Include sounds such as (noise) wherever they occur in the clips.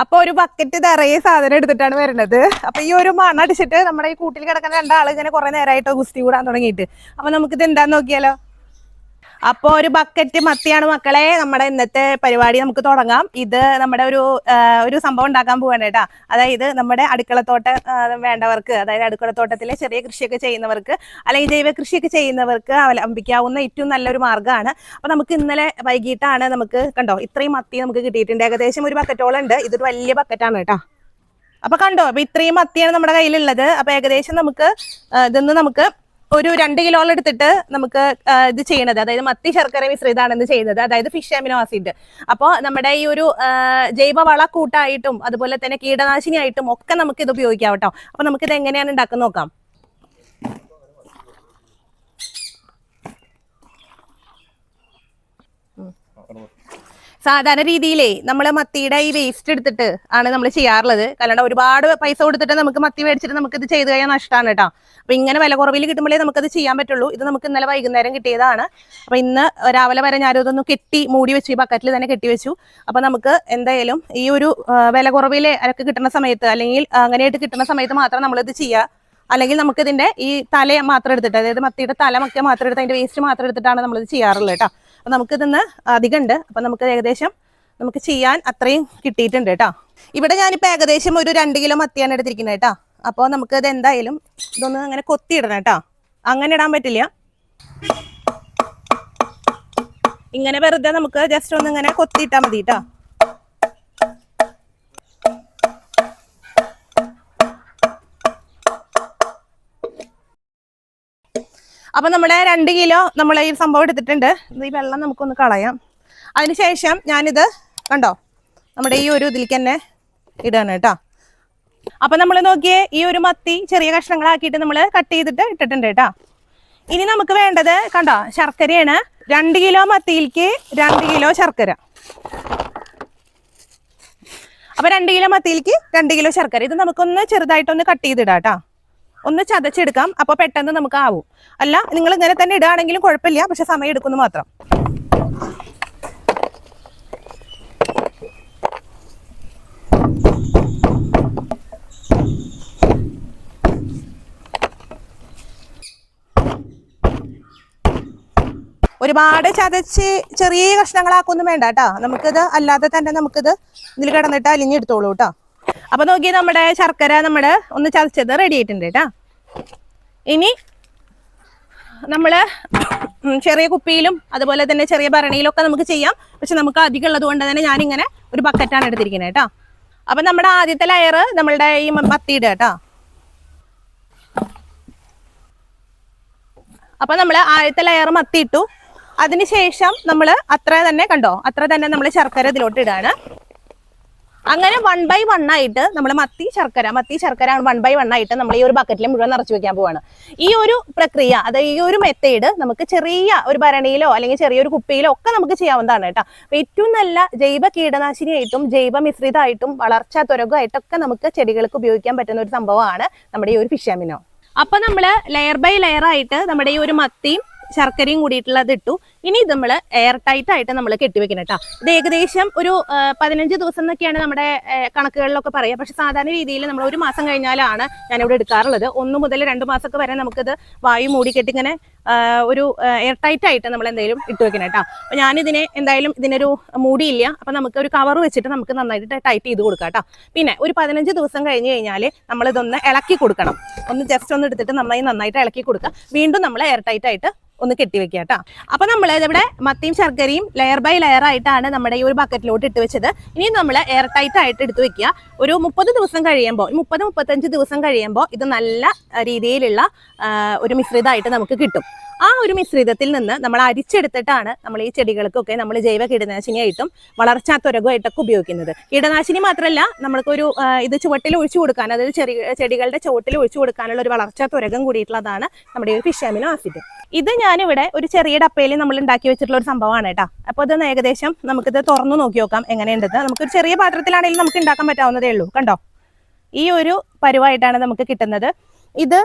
അപ്പൊ ഒരു ബക്കറ്റ് നിറയെ സാധനം എടുത്തിട്ടാണ് വരുന്നത്. അപ്പൊ ഈ ഒരു മണ്ണടിച്ചിട്ട് നമ്മുടെ ഈ കൂട്ടിൽ കിടക്കുന്ന രണ്ടാൾ ഇങ്ങനെ കുറെ നേരമായിട്ട് ഗുസ്തി കൂടാൻ തുടങ്ങിയിട്ട്. അപ്പൊ നമുക്കിത് എന്താന്ന് നോക്കിയാലോ? അപ്പൊ ഒരു ബക്കറ്റ് മത്തിയാണ് മക്കളെ നമ്മുടെ ഇന്നത്തെ പരിപാടി. നമുക്ക് തുടങ്ങാം. ഇത് നമ്മുടെ ഒരു ഒരു സംഭവം ഉണ്ടാക്കാൻ പോവാണ് കേട്ടാ. അതായത് നമ്മുടെ അടുക്കളത്തോട്ടം വേണ്ടവർക്ക് അതായത് അടുക്കളത്തോട്ടത്തിലെ ചെറിയ കൃഷിയൊക്കെ ചെയ്യുന്നവർക്ക് അല്ലെങ്കിൽ ജൈവ കൃഷിയൊക്കെ ചെയ്യുന്നവർക്ക് അവലംബിക്കാവുന്ന ഏറ്റവും നല്ലൊരു മാർഗമാണ്. അപ്പൊ നമുക്ക് ഇന്നലെ വൈകിട്ടാണ് നമുക്ക് കണ്ടോ ഇത്രയും മത്തി നമുക്ക് കിട്ടിയിട്ടുണ്ട്. ഏകദേശം ഒരു ബക്കറ്റോളം ഉണ്ട്. ഇതൊരു വലിയ ബക്കറ്റാണ് കേട്ടോ. അപ്പൊ കണ്ടോ അപ്പൊ ഇത്രയും മത്തിയാണ് നമ്മുടെ കയ്യിലുള്ളത്. അപ്പൊ ഏകദേശം നമുക്ക് ഇതൊന്ന് നമുക്ക് ഒരു രണ്ട് കിലോളം എടുത്തിട്ട് നമുക്ക് ഇത് ചെയ്യണത്. അതായത് മത്തി ശർക്കര മിശ്രിതാണ് ഇത് ചെയ്യുന്നത്. അതായത് ഫിഷ് അമിനോ ആസിഡ് അപ്പോൾ നമ്മുടെ ഈ ഒരു ആ, ജൈവ വളക്കൂട്ടായിട്ടും അതുപോലെ തന്നെ കീടനാശിനിയായിട്ടും ഒക്കെ നമുക്ക് ഇത് ഉപയോഗിക്കാം കേട്ടോ. അപ്പൊ നമുക്ക് ഇത് എങ്ങനെയാണ് ഉണ്ടാക്കുന്ന നോക്കാം. സാധാരണ രീതിയിലേ നമ്മൾ മത്തിയുടെ ഈ വേസ്റ്റ് എടുത്തിട്ട് ആണ് നമ്മൾ ചെയ്യാറുള്ളത്. കാരണം ഒരുപാട് പൈസ കൊടുത്തിട്ട് നമുക്ക് മത്തി മേടിച്ചിട്ട് നമുക്ക് ഇത് ചെയ്ത് കഴിഞ്ഞാൽ നഷ്ടമാണ് കേട്ടോ. അപ്പൊ ഇങ്ങനെ വില കുറവിൽ കിട്ടുമ്പോഴേ നമുക്കത് ചെയ്യാൻ പറ്റുള്ളൂ. ഇത് നമുക്ക് ഇന്നലെ വൈകുന്നേരം കിട്ടിയതാണ്. അപ്പൊ ഇന്ന് രാവിലെ വരെ ഞാനും ഇതൊന്ന് കെട്ടി മൂടി വെച്ചു. ഈ ബക്കറ്റിൽ തന്നെ കെട്ടി വെച്ചു. അപ്പൊ നമുക്ക് എന്തായാലും ഈ ഒരു വില കുറവിൽ അരക്ക് കിട്ടുന്ന സമയത്ത് അല്ലെങ്കിൽ അങ്ങനെയായിട്ട് കിട്ടുന്ന സമയത്ത് മാത്രം നമ്മളിത് ചെയ്യുക അല്ലെങ്കിൽ നമുക്ക് ഇതിന്റെ ഈ തല മാത്രം എടുത്തിട്ട് അതായത് മത്തിയുടെ തല മൊക്കെ മാത്രം എടുത്ത് അതിന്റെ വേസ്റ്റ് മാത്രം എടുത്തിട്ടാണ് നമ്മളിത് ചെയ്യാറുള്ളത് കേട്ടോ. അപ്പൊ നമുക്ക് ഇതിന്ന് അധികം ഉണ്ട് അപ്പൊ നമുക്ക് ഏകദേശം നമുക്ക് ചെയ്യാൻ അത്രയും കിട്ടിയിട്ടുണ്ട് കേട്ടോ. ഇവിടെ ഞാനിപ്പോ ഏകദേശം ഒരു രണ്ട് കിലോ മത്തിയാണ് എടുത്തിരിക്കുന്നത് കേട്ടോ. അപ്പോൾ നമുക്ക് ഇത് എന്തായാലും ഇതൊന്ന് അങ്ങനെ കൊത്തിയിടണം കേട്ടോ. അങ്ങനെ ഇടാൻ പറ്റില്ല. ഇങ്ങനെ വെറുതെ നമുക്ക് ജസ്റ്റ് ഒന്ന് ഇങ്ങനെ കൊത്തിയിട്ടാൽ മതി കേട്ടോ. അപ്പൊ നമ്മുടെ രണ്ട് കിലോ നമ്മൾ ഈ സംഭവം എടുത്തിട്ടുണ്ട്. ഈ വെള്ളം നമുക്കൊന്ന് കളയാം. അതിനുശേഷം ഞാനിത് കണ്ടോ? നമ്മുടെ ഈ ഒരു ഇതിലേക്ക് തന്നെ ഇടാണ് കേട്ടോ. അപ്പൊ നമ്മൾ നോക്കിയേ ഈ ഒരു മത്തി ചെറിയ കഷ്ണങ്ങളാക്കിയിട്ട് നമ്മൾ കട്ട് ചെയ്തിട്ട് ഇട്ടിട്ടുണ്ട് കേട്ടോ. ഇനി നമുക്ക് വേണ്ടത് കണ്ടോ? ശർക്കരയാണ്. രണ്ട് കിലോ മത്തിയിലേക്ക് രണ്ട് കിലോ ശർക്കര. അപ്പൊ രണ്ട് കിലോ മത്തിയിലേക്ക് രണ്ട് കിലോ ശർക്കര. ഇത് നമുക്കൊന്ന് ചെറുതായിട്ടൊന്ന് കട്ട് ചെയ്തിടാം കേട്ടോ. ഒന്ന് ചതച്ചെടുക്കാം. അപ്പൊ പെട്ടെന്ന് നമുക്ക് ആവും. അല്ല നിങ്ങൾ ഇങ്ങനെ തന്നെ ഇടുകയാണെങ്കിലും കുഴപ്പമില്ല പക്ഷെ സമയം എടുക്കുന്നു മാത്രം. ഒരുപാട് ചതച്ച് ചെറിയ കഷ്ണങ്ങളാക്കൊന്നും വേണ്ട കേട്ടോ. നമുക്കിത് അല്ലാതെ തന്നെ നമുക്കിത് ഇതിൽ കിടന്നിട്ട് അലിഞ്ഞെടുത്തോളൂ കേട്ടോ. അപ്പൊ നോക്കി നമ്മുടെ ശർക്കര നമ്മുടെ ഒന്ന് ചതച്ചത് റെഡി ആയിട്ടുണ്ട് കേട്ടോ. ഇനി നമ്മൾ ചെറിയ കുപ്പിയിലും അതുപോലെ തന്നെ ചെറിയ ഭരണിയിലും ഒക്കെ നമുക്ക് ചെയ്യാം. പക്ഷെ നമുക്ക് അധികം ഉള്ളത് കൊണ്ട് തന്നെ ഞാനിങ്ങനെ ഒരു ബക്കറ്റാണ് എടുത്തിരിക്കുന്നത് കേട്ടോ. അപ്പൊ നമ്മുടെ ആദ്യത്തെ ലെയർ നമ്മളുടെ ഈ മത്തിയുടെ കേട്ടോ. അപ്പൊ നമ്മൾ ആദ്യത്തെ ലെയർ മത്തി ഇട്ടു. അതിനുശേഷം നമ്മൾ അത്ര തന്നെ കണ്ടോ? അത്ര തന്നെ നമ്മൾ ശർക്കര ഇതിലോട്ട് ഇടാണ്. അങ്ങനെ വൺ ബൈ വൺ ആയിട്ട് നമ്മൾ മത്തി ശർക്കര മത്തി ശർക്കര വൺ ബൈ വൺ ആയിട്ട് നമ്മൾ ഈ ഒരു ബക്കറ്റിൽ മുഴുവൻ നിറച്ചു വെക്കാൻ പോവാണ്. ഈ ഒരു പ്രക്രിയ അതായത് ഈ ഒരു മെത്തേഡ് നമുക്ക് ചെറിയ ഒരു ഭരണിയിലോ അല്ലെങ്കിൽ ചെറിയൊരു കുപ്പിയിലോ ഒക്കെ നമുക്ക് ചെയ്യാവുന്നതാണ് കേട്ടോ. അപ്പൊ ഏറ്റവും നല്ല ജൈവ കീടനാശിനിയായിട്ടും ജൈവ മിശ്രിതമായിട്ടും വളർച്ച തുരകമായിട്ടൊക്കെ നമുക്ക് ചെടികൾക്ക് ഉപയോഗിക്കാൻ പറ്റുന്ന ഒരു സംഭവമാണ് നമ്മുടെ ഈ ഒരു ഫിഷാമിനോ അപ്പൊ നമ്മൾ ലെയർ ബൈ ലെയർ ആയിട്ട് നമ്മുടെ ഈ ഒരു മത്തിയും ശർക്കരയും കൂടിയിട്ടുള്ളത് ഇട്ടു. ഇനി ഇത് നമ്മൾ എയർ ടൈറ്റ് ആയിട്ട് നമ്മൾ കെട്ടിവെക്കണം കേട്ടോ ഇത് ഏകദേശം ഒരു പതിനഞ്ച് ദിവസം എന്നൊക്കെയാണ് നമ്മുടെ കണക്കുകളിലൊക്കെ പറയുക. പക്ഷെ സാധാരണ രീതിയിൽ നമ്മൾ ഒരു മാസം കഴിഞ്ഞാലാണ് ഞാനിവിടെ എടുക്കാറുള്ളത്. ഒന്ന് മുതൽ രണ്ട് മാസമൊക്കെ വരെ നമുക്കിത് വായു മൂടിക്കെട്ടി ഇങ്ങനെ ആ, ഒരു എയർ ടൈറ്റ് ആയിട്ട് നമ്മൾ എന്തെങ്കിലും ഇട്ട് വെക്കണം കേട്ടോ. അപ്പൊ ഞാനിതിനെ എന്തായാലും ഇതിനൊരു മൂടിയില്ല. അപ്പൊ നമുക്ക് ഒരു കവർ വെച്ചിട്ട് നമുക്ക് നന്നായിട്ട് ടൈറ്റ് ചെയ്ത് കൊടുക്കാം കേട്ടോ. പിന്നെ ഒരു പതിനഞ്ച് ദിവസം കഴിഞ്ഞ് കഴിഞ്ഞാൽ നമ്മൾ ഇതൊന്ന് ഇളക്കി കൊടുക്കണം. ഒന്ന് ജസ്റ്റ് ഒന്ന് എടുത്തിട്ട് നന്നായി നന്നായിട്ട് ഇളക്കി കൊടുക്കുക. വീണ്ടും നമ്മൾ എയർ ടൈറ്റ് ആയിട്ട് ഒന്ന് കെട്ടി കെട്ടിവെക്കുക കേട്ടോ. അപ്പൊ നമ്മൾ ഇവിടെ മത്തിയും ശർക്കരയും ലെയർ ബൈ ലെയർ ആയിട്ടാണ് നമ്മുടെ ഈ ഒരു ബക്കറ്റിലോട്ട് ഇട്ട് വെച്ചത്. ഇനി നമ്മൾ എയർ ടൈറ്റ് ആയിട്ട് എടുത്ത് വെക്കുക. ഒരു മുപ്പത് ദിവസം കഴിയുമ്പോൾ മുപ്പത് മുപ്പത്തഞ്ച് ദിവസം കഴിയുമ്പോൾ ഇത് നല്ല രീതിയിലുള്ള ഒരു മിശ്രിതമായിട്ട് നമുക്ക് കിട്ടും. ആ ഒരു മിശ്രിതത്തിൽ നിന്ന് നമ്മൾ അരിച്ചെടുത്തിട്ടാണ് നമ്മൾ ഈ ചെടികൾക്കൊക്കെ നമ്മൾ ജൈവ കീടനാശിനിയായിട്ടും വളർച്ചാ തുരകുമായിട്ടൊക്കെ ഉപയോഗിക്കുന്നത്. കീടനാശിനി മാത്രമല്ല നമ്മൾക്കൊരു ഇത് ചുവട്ടിൽ ഒഴിച്ചു കൊടുക്കാൻ അതായത് ചെറിയ ചെടികളുടെ ചുവട്ടിൽ ഒഴിച്ചു കൊടുക്കാനുള്ള ഒരു വളർച്ചാ തുരകം കൂടിയിട്ടുള്ളതാണ് നമ്മുടെ ഈ ഒരു ഫിഷ് അമിനോ ആസിഡ് ഇത് ഞാനിവിടെ ഒരു ചെറിയ ഡപ്പയിൽ നമ്മൾ ഉണ്ടാക്കി വെച്ചിട്ടുള്ള ഒരു സംഭവമാണ് കേട്ടോ. അപ്പോൾ ഇത് ഏകദേശം നമുക്കിത് തുറന്നു നോക്കി നോക്കാം എങ്ങനെയുണ്ടെന്ന്. നമുക്കൊരു ചെറിയ പാത്രത്തിലാണെങ്കിലും നമുക്ക് ഉണ്ടാക്കാൻ പറ്റാവുന്നതേ ഉള്ളൂ. കണ്ടോ? ഈ ഒരു പരുവായിട്ടാണ് നമുക്ക് കിട്ടുന്നത്. ഇത്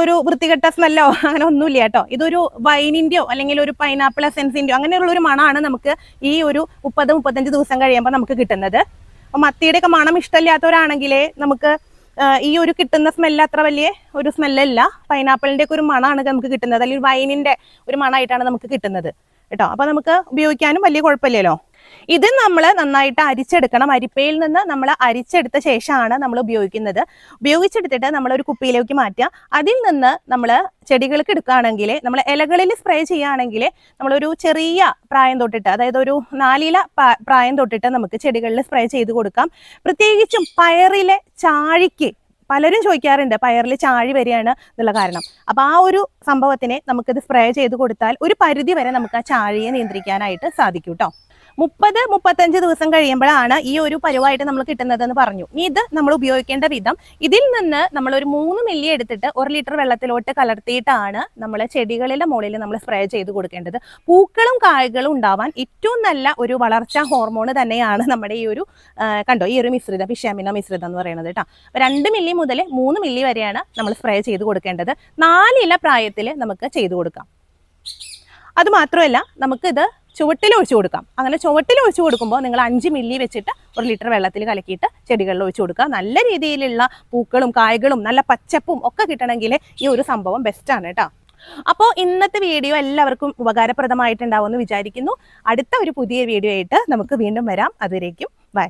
ഒരു വൃത്തികെട്ട സ്മെല്ലോ (laughs) അങ്ങനെ ഒന്നുമില്ല കേട്ടോ. ഇതൊരു വൈനിന്റെയോ അല്ലെങ്കിൽ ഒരു പൈനാപ്പിൾ എസെൻസിന്റെയോ അങ്ങനെയുള്ള ഒരു മണമാണ് നമുക്ക് ഈ ഒരു മുപ്പത് മുപ്പത്തഞ്ച് ദിവസം കഴിയുമ്പോൾ നമുക്ക് കിട്ടുന്നത്. മത്തിയുടെ ഒക്കെ മണം ഇഷ്ടമില്ലാത്തവരാണെങ്കിലേ നമുക്ക് ഈ ഒരു കിട്ടുന്ന സ്മെല്ല് അത്ര വലിയ ഒരു സ്മെല്ലല്ല പൈനാപ്പിളിന്റെ ഒക്കെ ഒരു മണമാണ് നമുക്ക് കിട്ടുന്നത്. അല്ലെങ്കിൽ വൈനിന്റെ ഒരു മണമായിട്ടാണ് നമുക്ക് കിട്ടുന്നത്. കേട്ടോ. അപ്പൊ നമുക്ക് ഉപയോഗിക്കാനും വലിയ കുഴപ്പമില്ലല്ലോ. ഇത് നമ്മൾ നന്നായിട്ട് അരിച്ചെടുക്കണം. അരിപ്പയിൽ നിന്ന് നമ്മൾ അരിച്ചെടുത്ത ശേഷമാണ് നമ്മൾ ഉപയോഗിക്കുന്നത്. ഉപയോഗിച്ചെടുത്തിട്ട് നമ്മൾ ഒരു കുപ്പിയിലേക്ക് മാറ്റുക. അതിൽ നിന്ന് നമ്മൾ ചെടികൾക്ക് എടുക്കുകയാണെങ്കിൽ നമ്മൾ ഇലകളിൽ സ്പ്രേ ചെയ്യുകയാണെങ്കിൽ നമ്മളൊരു ചെറിയ പ്രായം തൊട്ടിട്ട് അതായത് ഒരു നാലില പ്രായം തൊട്ടിട്ട് നമുക്ക് ചെടികളിൽ സ്പ്രേ ചെയ്ത് കൊടുക്കാം. പ്രത്യേകിച്ചും പയറിലെ ചാഴിക്ക് പലരും ചോദിക്കാറുണ്ട് പയറിൽ ചാഴി വരികയാണ് എന്നുള്ള കാരണം. അപ്പൊ ആ ഒരു സംഭവത്തിനെ നമുക്കിത് സ്പ്രേ ചെയ്ത് കൊടുത്താൽ ഒരു പരിധി വരെ നമുക്ക് ആ ചാഴിയെ നിയന്ത്രിക്കാനായിട്ട് സാധിക്കും കേട്ടോ മുപ്പത് മുപ്പത്തഞ്ച് ദിവസം കഴിയുമ്പോഴാണ് ഈ ഒരു പരുവായിട്ട് നമ്മൾ കിട്ടുന്നതെന്ന് പറഞ്ഞു. ഇനി ഇത് നമ്മൾ ഉപയോഗിക്കേണ്ട വിധം ഇതിൽ നിന്ന് നമ്മൾ ഒരു മൂന്ന് മില്ലി എടുത്തിട്ട് ഒരു ലിറ്റർ വെള്ളത്തിലോട്ട് കലർത്തിയിട്ടാണ് നമ്മൾ ചെടികളിലെ മുകളിൽ നമ്മൾ സ്പ്രേ ചെയ്ത് കൊടുക്കേണ്ടത്. പൂക്കളും കായകളും ഉണ്ടാവാൻ ഏറ്റവും നല്ല ഒരു വളർച്ചാ ഹോർമോൺ തന്നെയാണ് നമ്മുടെ ഈ ഒരു കണ്ടോ? ഈ ഒരു മിശ്രിതം വിഷാമിന മിശ്രിതം എന്ന് പറയുന്നത് കേട്ടോ രണ്ട് മില്ലി മുതൽ മൂന്ന് മില്ലി വരെയാണ് നമ്മൾ സ്പ്രേ ചെയ്ത് കൊടുക്കേണ്ടത്. നാലില പ്രായത്തിൽ നമുക്ക് ചെയ്തു കൊടുക്കാം. അത് മാത്രമല്ല നമുക്കിത് ചുവട്ടിൽ ഒഴിച്ചു കൊടുക്കാം. അങ്ങനെ ചുവട്ടിൽ ഒഴിച്ചു കൊടുക്കുമ്പോൾ നിങ്ങൾ അഞ്ച് മില്ലി വെച്ചിട്ട് ഒരു ലിറ്റർ വെള്ളത്തിൽ കലക്കിയിട്ട് ചെടികളിൽ ഒഴിച്ചു കൊടുക്കുക. നല്ല രീതിയിലുള്ള പൂക്കളും കായകളും നല്ല പച്ചപ്പും ഒക്കെ കിട്ടണമെങ്കിൽ ഈ ഒരു സംഭവം ബെസ്റ്റാണ് കേട്ടോ. അപ്പോൾ ഇന്നത്തെ വീഡിയോ എല്ലാവർക്കും ഉപകാരപ്രദമായിട്ടുണ്ടാവുമെന്ന് വിചാരിക്കുന്നു. അടുത്ത ഒരു പുതിയ വീഡിയോ ആയിട്ട് നമുക്ക് വീണ്ടും വരാം. അതുവരേക്കും ബൈ